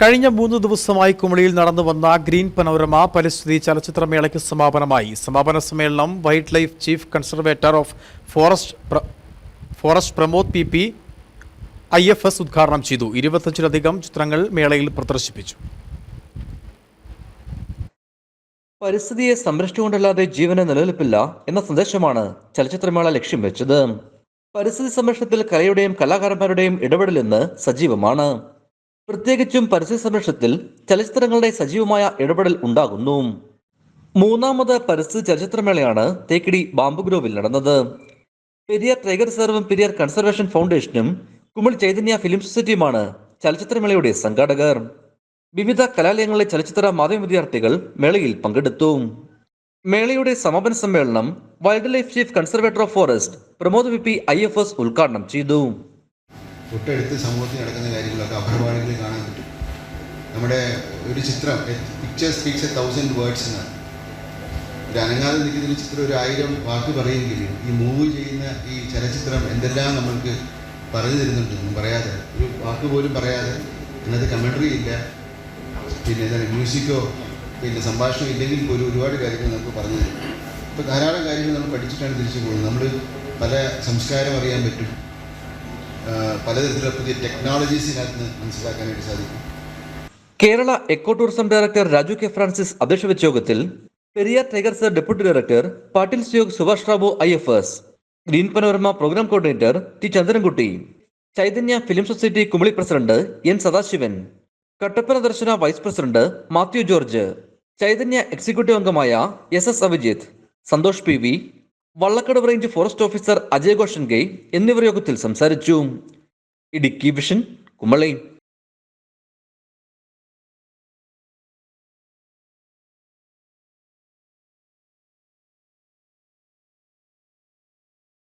കഴിഞ്ഞ മൂന്ന് ദിവസമായി കുമളിയിൽ നടന്നു വന്ന ഗ്രീൻ പനോരമ പരിസ്ഥിതി ചലച്ചിത്രമേളയ്ക്ക് സമാപനമായി. സമാപന സമ്മേളനം wild life chief conservator of forest forest Pramod P P I F S ഉദ്ഘാടനം ചെയ്തു. ഇരുപത്തഞ്ചിലധികം ചിത്രങ്ങൾ മേളയിൽ പ്രദർശിപ്പിച്ചു. പരിസ്ഥിതിയെ സംരക്ഷിച്ചുകൊണ്ടല്ലാതെ ജീവന് നിലനിൽപ്പില്ല എന്ന സന്ദേശമാണ് ചലച്ചിത്രമേള ലക്ഷ്യം വെച്ചത്. പരിസ്ഥിതി സംരക്ഷണത്തിൽ കലയുടെയും കലാകാരന്മാരുടെയും ഇടപെടലെന്ന് സജീവമാണ്. പ്രത്യേകിച്ചും പരിസ്ഥിതി സംരക്ഷണത്തിൽ ചലച്ചിത്രങ്ങളുടെ സജീവമായ ഇടപെടൽ ഉണ്ടാകുന്നു. മൂന്നാമത് പരിസ്ഥിതി ചലച്ചിത്രമേളയാണ് തേക്കിടി ബാംബു ഗ്രോവിൽ നടന്നത്. പെരിയാർ ടൈഗർ റിസർവും പെരിയാർ കൺസർവേഷൻ ഫൗണ്ടേഷനും കുമിൾ ചൈതന്യ ഫിലിം സൊസൈറ്റിയുമാണ് ചലച്ചിത്രമേളയുടെ സംഘാടകർ. വിവിധ കലാലയങ്ങളിലെ ചലച്ചിത്ര മാധ്യമ വിദ്യാർത്ഥികൾ മേളയിൽ പങ്കെടുത്തു. മേളയുടെ സമാപന സമ്മേളനം wild life chief conservator of forest Pramod V P I F S ഉദ്ഘാടനം ചെയ്തു. തൊട്ടടുത്ത് സമൂഹത്തിൽ നടക്കുന്ന കാര്യങ്ങളൊക്കെ അപരപാടുകളിൽ കാണാൻ പറ്റും. നമ്മുടെ ഒരു ചിത്രം picture speaks a thousand words എന്നാണ്. ഒരു അനങ്ങാതെ നിൽക്കുന്ന ചിത്രം ഒരു ആയിരം വാക്ക് പറയുമെങ്കിലും ഈ മൂവ് ചെയ്യുന്ന ഈ ചലച്ചിത്രം എന്തെല്ലാം നമ്മൾക്ക് പറഞ്ഞു തരുന്നുണ്ട് തരുന്നുണ്ടെന്നും പറയാതെ ഒരു വാക്ക് പോലും പറയാതെ അതിനകത്ത് കമൻട്രി ഇല്ല. പിന്നെ എന്താണ് മ്യൂസിക്കോ പിന്നെ സംഭാഷണം ഇല്ലെങ്കിൽ പോലും ഒരുപാട് കാര്യങ്ങൾ നമുക്ക് പറഞ്ഞു തരും. ഇപ്പോൾ ധാരാളം കാര്യങ്ങൾ നമ്മൾ പഠിച്ചിട്ടാണ് തിരിച്ചു പോകുന്നത്. നമ്മൾ പല സംസ്കാരം അറിയാൻ പറ്റും. പലതരത്തിലുള്ള പുതിയ ടെക്നോളജീസ് ഇതിനകത്ത് മനസ്സിലാക്കാനായിട്ട് സാധിക്കും. Kerala eco tourism director Raju K Francis അധ്യക്ഷ വെച്ച യോഗത്തിൽ Periyar tiger sir deputy director Patil സിയോഗ് Subhash Rao I F S green panorama program coordinator T Chandrankutty Chaitanya film society Kumily president N Sadasivan Kattappana Darshana vice president Mathew George Chaitanya executive അംഗമായ S S Abhijith Santhosh P V Vallakkadavu range forest officer Ajay Ghoshan gay എന്നിവർ യോഗത്തിൽ സംസാരിച്ചു. Idukki vision Kumily.